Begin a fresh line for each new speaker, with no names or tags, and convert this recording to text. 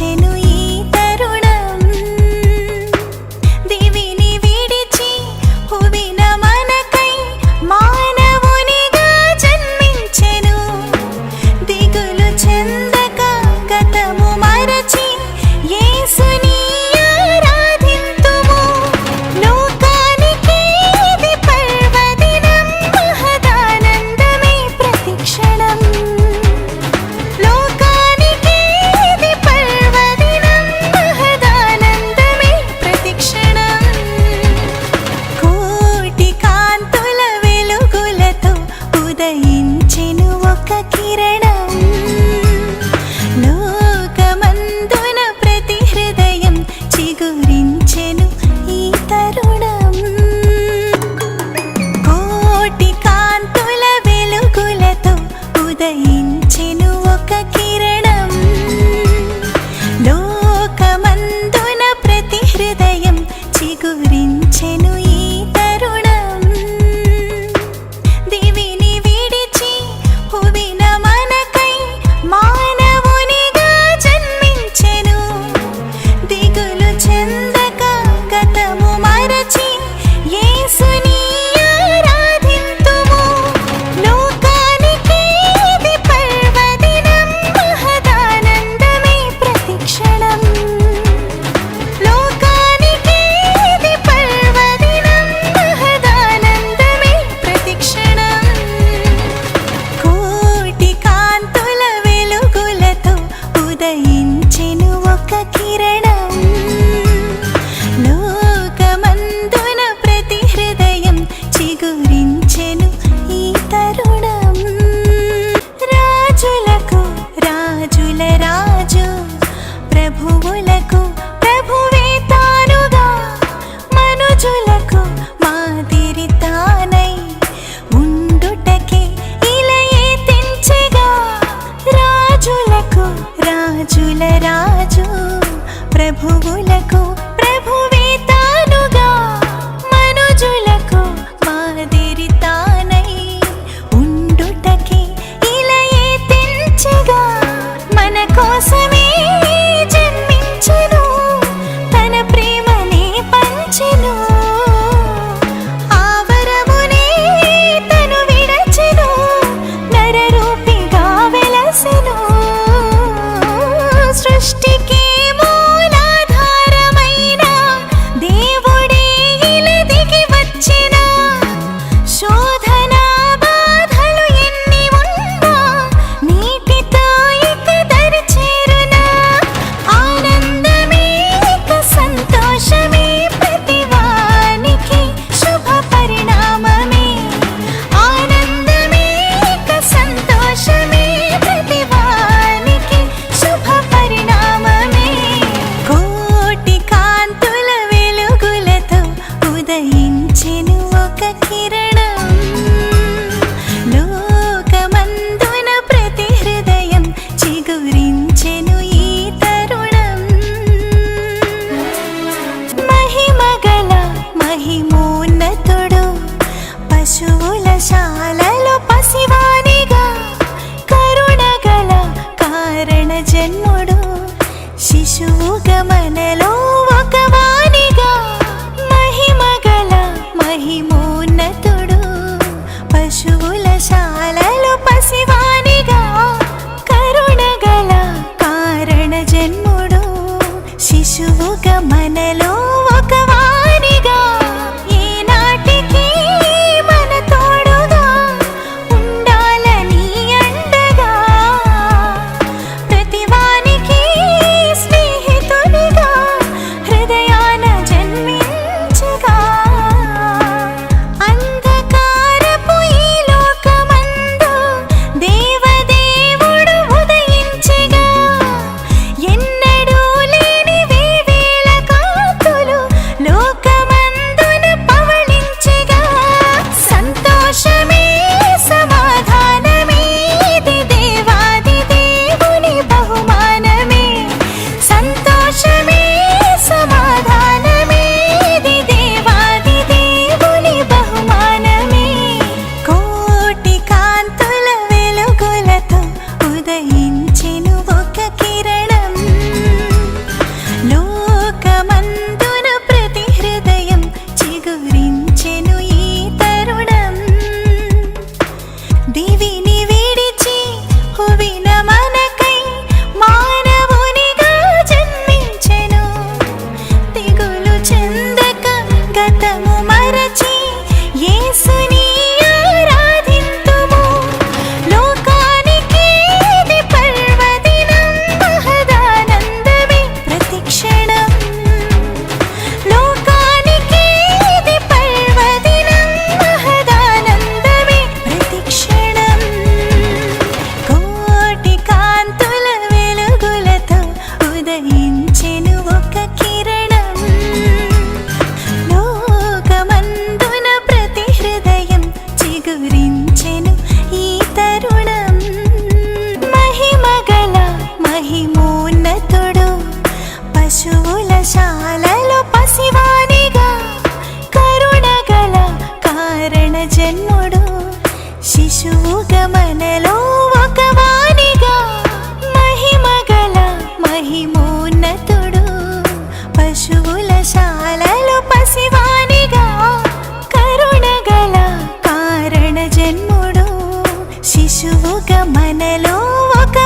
ছেনু ఉదయించెను ఒక కిరణం. ప్రభువులకు రాజుల రాజు ప్రభువులకు ప్రభు ఉదయించెను ఒక కిరణం. లోకమందున ప్రతి హృదయం చిగురించెను ఈ తరుణం. మహిమగల మహిమోన్నతుడు పశువుల శాలలో పసివానిగా కరుణగల కారణ జన్ముడు శిశువుగా మనలో శిశువుగా మనలో మనలో ఒక